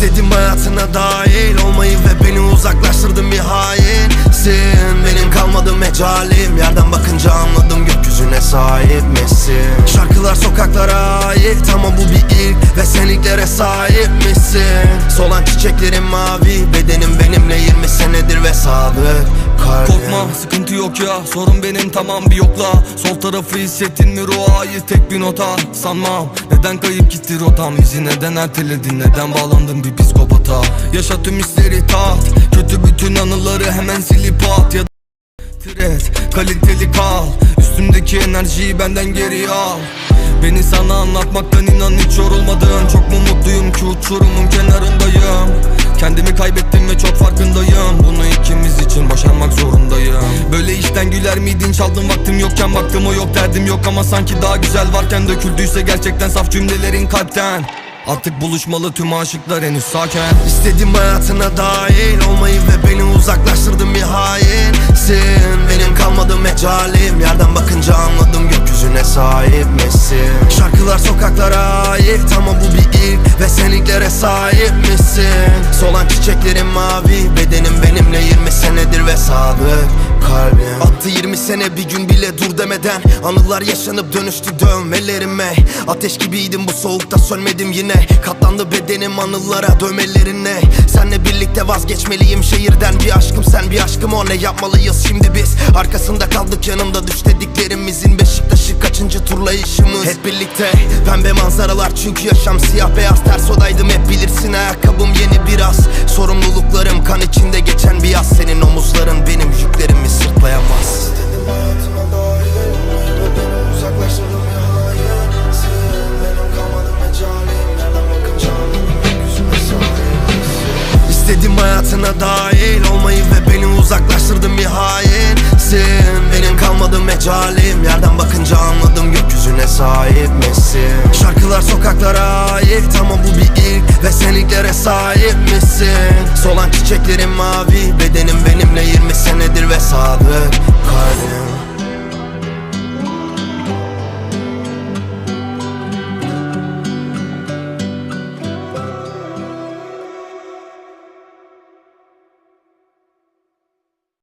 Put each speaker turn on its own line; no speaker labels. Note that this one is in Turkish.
İstedim hayatına dahil olmayı ve beni uzaklaştırdın bir hainsin. Benim kalmadı mecalim Yerden bakınca anladım gökyüzüne sahip misin? Şarkılar sokaklara ait ama bu bir ilk Ve sen ilklere sahip misin? Solan çiçeklerin mavi Bedenim benimle 20 senedir ve sadık kalbim.
Korkma sıkıntı yok ya sorun benim tamam bir yokla. Sol tarafı hissettin mi ruha ait tek bir nota. Sanmam neden kayıp gitti rotam Bizi? Neden erteledin? Neden bağlandın bir psikopata? Yaşa tüm hisleri tat Kötü bütün anıları hemen silip at. Ya Tret kaliteli kal. Üstümdeki enerjiyi benden geri al. Beni sana anlatmaktan inan hiç yorulmadın. Çok mu mutluyum ki uçurumun kenarındayım o yok derdim yok ama sanki daha güzel varken Döküldüyse gerçekten saf cümlelerin kalpten. Artık buluşmalı tüm aşıklar henüz sakin.
İstedim hayatına dahil olmayı ve beni uzaklaştırdın bir hainsin Benim kalmadı mecalim. Yerden bakınca anladım gökyüzüne sahip misin? Şarkılar sokaklara ait ama bu bir ilk Ve sen ilklere sahip misin? Solan çiçeklerin mavi Bedenim benimle 20 senedir ve sadık kalbim. Attı 20 sene bir gün bile dur demeden Anılar yaşanıp dönüştü dövmelerime. Ateş gibiydim bu soğukta sönmedim yine. Katlandı bedenim anılara dövmelerine. Senle birlikte vazgeçmeliyim şehirden Bir aşkım sen bir aşkım. O ne yapmalıyız şimdi biz? Arkasında kaldık yanımda düş dediklerimizin Beşiktaş'ı kaçıncı turlayışımız Hep birlikte pembe manzaralar çünkü yaşam siyah beyaz Ters odaydım hep bilirsin ayakkabım yeni biraz. Sorumluluklarım kan içinde geçen bir yaz Senin omuzların benim yüklerimi sırtlayamaz. Dedim hayatıma olmayı ve beni sahipsin İstedim hayatına dahil olmayı ve beni uzaklaştırdın bir hainsin Benim kalmadı mecalim yerden bakınca anladım sahip misin? Şarkılar sokaklara ait ama bu bir ilk Ve sen ilklere sahip misin? Solan çiçeklerin mavi bedenim benimle 20 senedir ve sadık kalbim